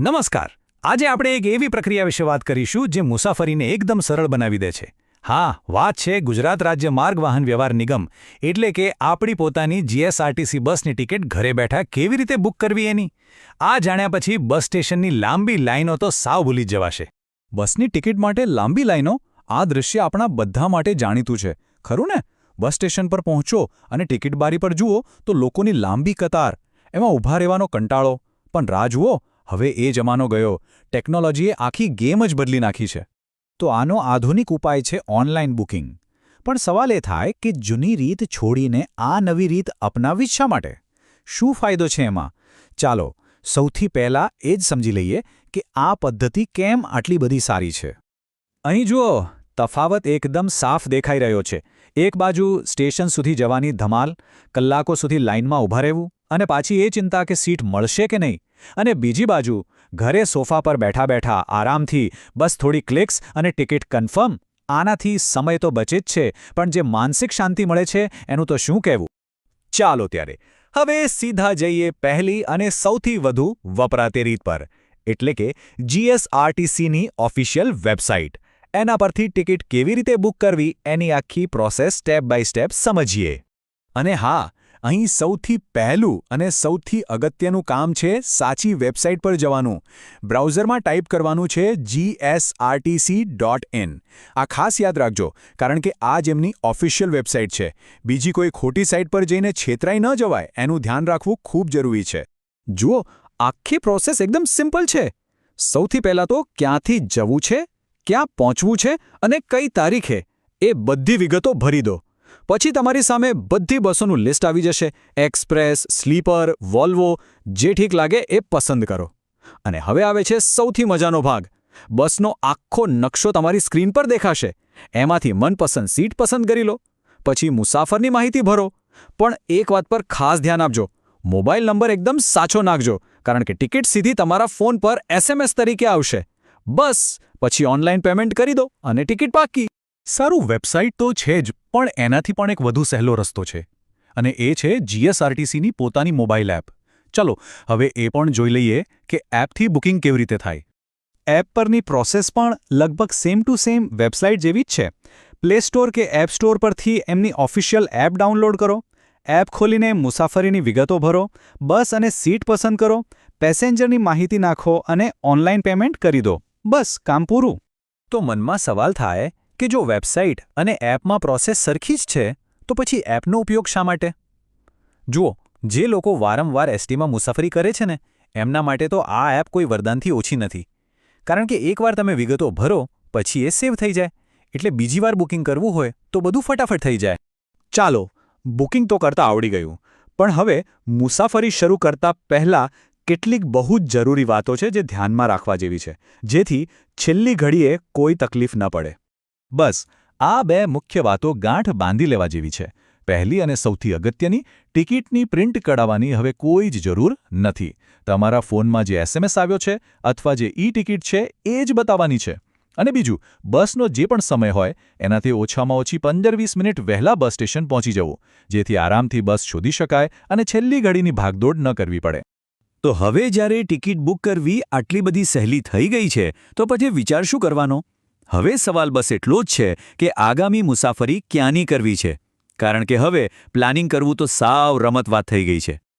નમસ્કાર. આજે આપણે એક એવી પ્રક્રિયા વિશે વાત કરીશું જે મુસાફરીને એકદમ સરળ બનાવી દે છે. હા, વાત છે ગુજરાત રાજ્ય માર્ગ વાહન વ્યવહાર નિગમ, એટલે કે આપણી પોતાની જીએસઆરટીસી બસની ટિકિટ ઘરે બેઠા કેવી રીતે બુક કરવી એની? આ જાણ્યા પછી બસ સ્ટેશનની લાંબી લાઈનો તો સાવ ભૂલી જવાશે. બસની ટિકિટ માટે લાંબી લાઈનો? આ દૃશ્ય આપણા બધા માટે જાણીતું છે. ખરું ને? બસ સ્ટેશન પર પહોંચો અને ટિકિટ બારી પર જુઓ તો લોકોની લાંબી કતાર. એમાં ઊભા રહેવાનો કંટાળો. પણ રાહ જુઓ હવે એ જમાનો ગયો. ટેકનોલોજીએ આખી ગેમ જ બદલી નાખી છે. તો આનો આધુનિક ઉપાય છે ઓનલાઈન બુકિંગ. પણ સવાલ એ થાય કે જૂની રીત છોડીને આ નવી રીત અપનાવવી શા માટે? શું ફાયદો છે એમાં? ચાલો, સૌથી પહેલાં એ જ સમજી લઈએ કે આ પદ્ધતિ કેમ આટલી બધી સારી છે. અહીં જુઓ, તફાવત એકદમ સાફ દેખાઈ રહ્યો છે. એક બાજુ સ્ટેશન સુધી જવાની ધમાલ, કલાકો સુધી લાઇનમાં ઊભા રહેવું અને પાછી એ ચિંતા કે સીટ મળશે કે નહીં? અને બીજી બાજુ, ઘરે સોફા પર બેઠા બેઠા આરામથી બસ થોડી ક્લિક્સ અને ટિકિટ કન્ફર્મ, આનાથી સમય તો બચે જ છે, પણ જે માનસિક શાંતિ મળે છે, એનું તો શું કહેવું? ચાલો ત્યારે, હવે સીધા જઈએ પહેલી અને સૌથી વધુ વપરાતી રીત પર, એટલે કે જીએસઆરટીસીની ઓફિશિયલ વેબસાઇટ. એના પરથી ટિકિટ કેવી રીતે બુક કરવી, એની આખી પ્રોસેસ સ્ટેપ બાય સ્ટેપ સમજીએ. અને હા અહીં સૌથી પહેલું અને સૌથી અગત્યનું કામ છે સાચી વેબસાઇટ પર જવાનું. બ્રાઉઝરમાં ટાઈપ કરવાનું છે જીએસઆરટીસી ડોટ ઇન આ ખાસ યાદ રાખજો, કારણ કે આ જ એમની ઓફિશિયલ વેબસાઇટ છે. બીજી કોઈ ખોટી સાઇટ પર જઈને છેતરાઈ ન જવાય, એનું ધ્યાન રાખવું ખૂબ જરૂરી છે. જુઓ, આખી પ્રોસેસ એકદમ સિમ્પલ છે. સૌથી પહેલાં તો ક્યાંથી જવું છે, ક્યાં પહોંચવું છે અને કઈ તારીખે, એ બધી વિગતો ભરી દો. પછી તમારી સામે બધી બસોનું લિસ્ટ આવી જશે. એક્સપ્રેસ, સ્લીપર, વોલ્વો, જે ઠીક લાગે એ પસંદ કરો. અને હવે આવે છે સૌથી મજાનો ભાગ. બસનો આખો નકશો તમારી સ્ક્રીન પર દેખાશે. એમાંથી મનપસંદ સીટ પસંદ કરી લો. પછી મુસાફરની માહિતી ભરો. પણ એક વાત પર ખાસ ધ્યાન આપજો. મોબાઈલ નંબર એકદમ સાચો નાખજો, કારણ કે ટિકિટ સીધી તમારા ફોન પર એસએમએસ તરીકે આવશે. બસ, પછી ઓનલાઈન પેમેન્ટ કરી દો અને ટિકિટ પાકી. સારું વેબસાઇટ તો છે જ પણ એનાથી પણ એક વધુ સહેલો રસ્તો છે. અને એ છે જીએસઆરટીસીની પોતાની મોબાઈલ એપ. ચલો, હવે એ પણ જોઈ લઈએ કે એપથી બુકિંગ કેવી રીતે થાય. એપ પરની પ્રોસેસ પણ લગભગ સેમ ટુ સેમ વેબસાઇટ જેવી જ છે. પ્લે સ્ટોર કે એપ સ્ટોર પરથી એમની ઓફિશિયલ એપ ડાઉનલોડ કરો. એપ ખોલીને મુસાફરીની વિગતો ભરો. બસ અને સીટ પસંદ કરો. પેસેન્જરની માહિતી નાખો અને ઓનલાઈન પેમેન્ટ કરી દો. બસ, કામ પૂરું. તો મનમાં સવાલ થાય કે જો વેબસાઇટ અને એપમાં પ્રોસેસ સરખી જ છે, તો પછી એપનો ઉપયોગ શા માટે? જુઓ, જે લોકો વારંવાર એસટીમાં મુસાફરી કરે છે ને, એમના માટે તો આ એપ કોઈ વરદાનથી ઓછી નથી. કારણ કે એકવાર તમે વિગતો ભરો, પછી એ સેવ થઈ જાય. એટલે બીજી વાર બુકિંગ કરવું હોય, તો બધું ફટાફટ થઈ જાય. ચાલો, બુકિંગ તો કરતા આવડી ગયું. પણ હવે મુસાફરી શરૂ કરતા પહેલાં કેટલીક બહુ જ જરૂરી વાતો છે જે ધ્યાનમાં રાખવા જેવી છે. જેથી છેલ્લી ઘડીએ કોઈ તકલીફ ન પડે. બસ, આ બે મુખ્ય વાતો ગાંઠ બાંધી લેવા જેવી છે. પહેલી અને સૌથી અગત્યની, ટિકિટની પ્રિન્ટ કઢાવવાની હવે કોઈ જ જરૂર નથી. તમારા ફોનમાં જે એસએમએસ આવ્યો છે અથવા જે ઈ ટિકિટ છે, એ જ બતાવવાની છે. અને બીજું, બસનો જે પણ સમય હોય, એનાથી ઓછામાં ઓછી પંદર વીસ મિનિટ વહેલા બસ સ્ટેશન પહોંચી જવું, જેથી આરામથી બસ શોધી શકાય અને છેલ્લી ઘડીની ભાગદોડ ન કરવી પડે. તો હવે જ્યારે ટિકિટ બુક કરવી આટલી બધી સહેલી થઈ ગઈ છે, તો પછી વિચાર શું કરવાનો? હવે સવાલ બસ એટલો જ છે કે આગામી મુસાફરી ક્યાંની કરવી છે? કારણ કે હવે પ્લાનિંગ કરવું તો સાવ રમત વાત થઈ ગઈ છે.